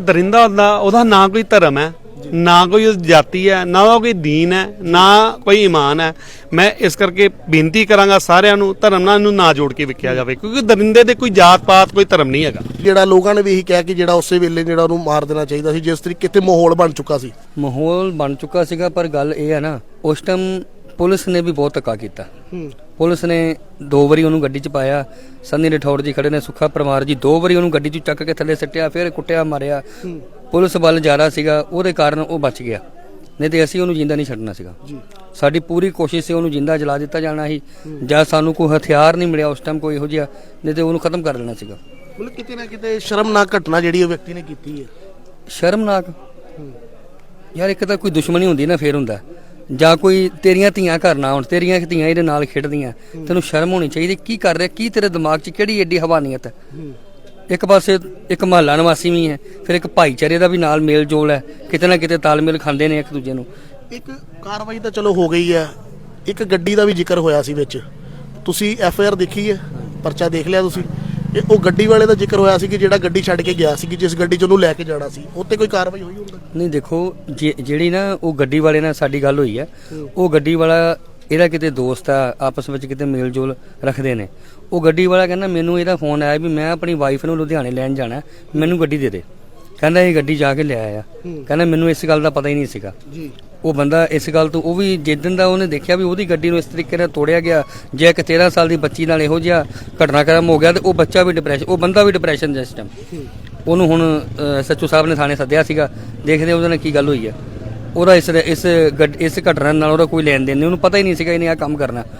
ਦਰਿੰਦਾ ਹੁੰਦਾ ਉਹਦਾ ਨਾ ਕੋਈ ਧਰਮ ਹੈ ਨਾ ਕੋਈ ਜਾਤੀ ਹੈ ਨਾ ਕੋਈ ਦੀਨ ਹੈ ਨਾ ਕੋਈ ਈਮਾਨ ਹੈ। ਮੈਂ ਇਸ ਕਰਕੇ ਬੇਨਤੀ ਕਰਾਂਗਾ ਸਾਰਿਆਂ ਨੂੰ ਧਰਮ ਨਾਲ ਇਹਨੂੰ ਨਾ ਜੋੜ ਕੇ ਵੇਖਿਆ ਜਾਵੇ ਕਿਉਂਕਿ ਦਰਿੰਦੇ ਦੇ ਕੋਈ ਜਾਤ ਪਾਤ ਕੋਈ ਧਰਮ ਨਹੀਂ ਹੈਗਾ। ਜਿਹੜਾ ਲੋਕਾਂ ਨੇ ਵੀ ਇਹੀ ਕਿਹਾ ਕਿ ਜਿਹੜਾ ਉਸੇ ਵੇਲੇ ਜਿਹੜਾ ਉਹਨੂੰ ਮਾਰ ਦੇਣਾ ਚਾਹੀਦਾ ਸੀ ਜਿਸ ਤਰੀਕੇ ਤੇ ਮਾਹੌਲ ਬਣ ਚੁੱਕਾ ਸੀ। ਮਾਹੌਲ ਬਣ ਚੁੱਕਾ ਸੀਗਾ ਪਰ ਗੱਲ ਇਹ ਹੈ ਨਾ ਉਸ ਟਾਈਮ ਪੁਲਿਸ ਨੇ ਵੀ ਬਹੁਤ ਧੱਕਾ ਕੀਤਾ। ਪੁਲਿਸ ਨੇ ਦੋ ਵਾਰੀ ਉਹਨੂੰ ਗੱਡੀ 'ਚ ਪਾਇਆ। ਸੰਨੀ ਰਠੌੜ ਜੀ ਖੜੇ ਨੇ ਸੁੱਖਾ ਪਰਮਾਰ ਜੀ ਦੋ ਵਾਰੀ ਉਹਨੂੰ ਗੱਡੀ 'ਚ ਚੱਕ ਕੇ ਥੱਲੇ ਸਿੱਟਿਆ ਫਿਰ ਕੁੱਟਿਆ ਮਾਰਿਆ। ਪੁਲਿਸ ਵੱਲ ਜ਼ਿਆਦਾ ਸੀਗਾ ਉਹਦੇ ਕਾਰਨ ਉਹ ਬਚ ਗਿਆ। ਨਹੀਂ ਤੇ ਅਸੀਂ ਉਹਨੂੰ ਜਿੰਦਾ ਨਹੀਂ ਛੱਡਣਾ ਸੀਗਾ। ਸਾਡੀ ਪੂਰੀ ਕੋਸ਼ਿਸ਼ ਸੀ ਉਹਨੂੰ ਜਿੰਦਾ ਜਲਾ ਦਿੱਤਾ ਜਾਣਾ ਸੀ। ਜਾਂ ਸਾਨੂੰ ਕੋਈ ਹਥਿਆਰ ਨਹੀਂ ਮਿਲਿਆ ਉਸ ਟਾਈਮ ਕੋਈ ਇਹੋ ਜਿਹਾ ਨਹੀਂ ਤੇ ਉਹਨੂੰ ਖਤਮ ਕਰ ਦੇਣਾ ਸੀਗਾ। ਮਤਲਬ ਕਿਤੇ ਨਾ ਕਿਤੇ ਸ਼ਰਮਨਾਕ ਘਟਨਾ ਜਿਹੜੀ ਉਹ ਵਿਅਕਤੀ ਨੇ ਕੀਤੀ ਹੈ। ਸ਼ਰਮਨਾਕ? ਯਾਰ ਇੱਕ ਤਾਂ ਕੋਈ ਦੁਸ਼ਮਣੀ ਹੁੰਦੀ ਨਾ ਫੇਰ ਹੁੰਦਾ। ਜਾਂ ਕੋਈ ਤੇਰੀਆਂ ਧੀਆਂ ਘਰ ਨਾ ਆਉਣ ਤੇਰੀਆਂ ਧੀਆਂ ਇਹਦੇ ਨਾਲ ਖੇਡਦੀਆਂ ਤੈਨੂੰ ਸ਼ਰਮ ਹੋਣੀ ਚਾਹੀਦੀ ਕੀ ਕਰ ਰਿਹਾ ਕੀ ਤੇਰੇ ਦਿਮਾਗ 'ਚ ਕਿਹੜੀ ਏਡੀ ਹਵਾਨੀਅਤ ਹੈ ਇੱਕ ਪਾਸੇ ਇੱਕ ਮਹੱਲਾ ਨਿਵਾਸੀ ਵੀ ਹੈ ਫਿਰ ਇੱਕ ਭਾਈਚਾਰੇ ਦਾ ਵੀ ਨਾਲ ਮੇਲ ਜੋਲ ਹੈ ਕਿਤੇ ਨਾ ਕਿਤੇ ਤਾਲਮੇਲ ਖਾਂਦੇ ਨੇ ਇੱਕ ਦੂਜੇ ਨੂੰ। ਇੱਕ ਕਾਰਵਾਈ ਤਾਂ ਚਲੋ ਹੋ ਗਈ ਹੈ ਇੱਕ ਗੱਡੀ ਦਾ ਵੀ ਜ਼ਿਕਰ ਹੋਇਆ ਸੀ ਵਿੱਚ। ਤੁਸੀਂ ਐਫ ਆਈ ਆਰ ਦੇਖੀ ਹੈ ਪਰਚਾ ਦੇਖ ਲਿਆ ਤੁਸੀਂ? ਇਹ ਉਹ ਗੱਡੀ ਵਾਲੇ ਦਾ ਜ਼ਿਕਰ ਹੋਇਆ ਸੀ ਕਿ ਜਿਹੜਾ ਗੱਡੀ ਛੱਡ ਕੇ ਗਿਆ ਸੀ ਕਿ ਜਿਸ ਗੱਡੀ 'ਚ ਉਹਨੂੰ ਲੈ ਕੇ ਜਾਣਾ ਸੀ ਉੱਤੇ ਕੋਈ ਕਾਰਵਾਈ ਹੋਈ ਹੁੰਦਾ ਨਹੀਂ ਦੇਖੋ ਜੇ- ਜਿਹੜੀ ਨਾ ਉਹ ਗੱਡੀ ਵਾਲੇ ਨਾਲ ਸਾਡੀ ਗੱਲ ਹੋਈ ਹੈ ਉਹ ਗੱਡੀ ਵਾਲਾ ਇਹਦਾ ਕਿਤੇ ਦੋਸਤ ਆ ਆਪਸ ਵਿੱਚ ਕਿਤੇ ਮੇਲ ਜੋਲ ਰੱਖਦੇ ਨੇ। ਉਹ ਗੱਡੀ ਵਾਲਾ ਕਹਿੰਦਾ ਮੈਨੂੰ ਇਹਦਾ ਫੋਨ ਆਇਆ ਵੀ ਮੈਂ ਆਪਣੀ ਵਾਈਫ ਨੂੰ ਲੁਧਿਆਣੇ ਲੈਣ ਜਾਣਾ ਮੈਨੂੰ ਗੱਡੀ ਦੇ ਦੇ। ਕਹਿੰਦਾ ਇਹ ਗੱਡੀ ਜਾ ਕੇ ਲੈ ਆਇਆ। ਕਹਿੰਦਾ ਮੈਨੂੰ ਇਸ ਗੱਲ ਦਾ ਪਤਾ ਹੀ ਨਹੀਂ ਸੀਗਾ। ਜੀ। ਉਹ ਬੰਦਾ ਇਸ ਗੱਲ ਤੋਂ, ਉਹ ਵੀ ਜਿੱਦਣ ਦਾ ਉਹਨੇ ਦੇਖਿਆ ਵੀ ਉਹਦੀ ਗੱਡੀ ਨੂੰ ਇਸ ਤਰੀਕੇ ਨਾਲ ਤੋੜਿਆ ਗਿਆ, ਜੇ ਇੱਕ 13 ਸਾਲ ਦੀ ਬੱਚੀ ਨਾਲ ਇਹੋ ਜਿਹਾ ਘਟਨਾਕ੍ਰਮ ਹੋ ਗਿਆ ਤੇ ਉਹ ਬੱਚਾ ਵੀ ਡਿਪਰੈਸ਼ਨ ਉਹ ਬੰਦਾ ਵੀ ਡਿਪਰੈਸ਼ਨ ਦੇ ਸਿਸਟਮ ਉਹਨੂੰ ਹੁਣ ਸੱਚੂ ਸਾਹਿਬ ਨੇ ਥਾਣੇ ਸੱਦਿਆ ਸੀਗਾ, ਦੇਖਦੇ ਉਹਦੇ ਨਾਲ ਕੀ ਗੱਲ ਹੋਈ ਹੈ। ਉਹਦਾ ਇਸ ਇਸ ਇਸ ਘਟਨਾ ਨਾਲ ਉਹਦਾ ਕੋਈ ਲੈਣ ਦੇਣ ਨਹੀਂ, ਉਹਨੂੰ ਪਤਾ ਹੀ ਨਹੀਂ ਸੀਗਾ ਇਹਨੇ ਆ ਕੰਮ ਕਰਨਾ।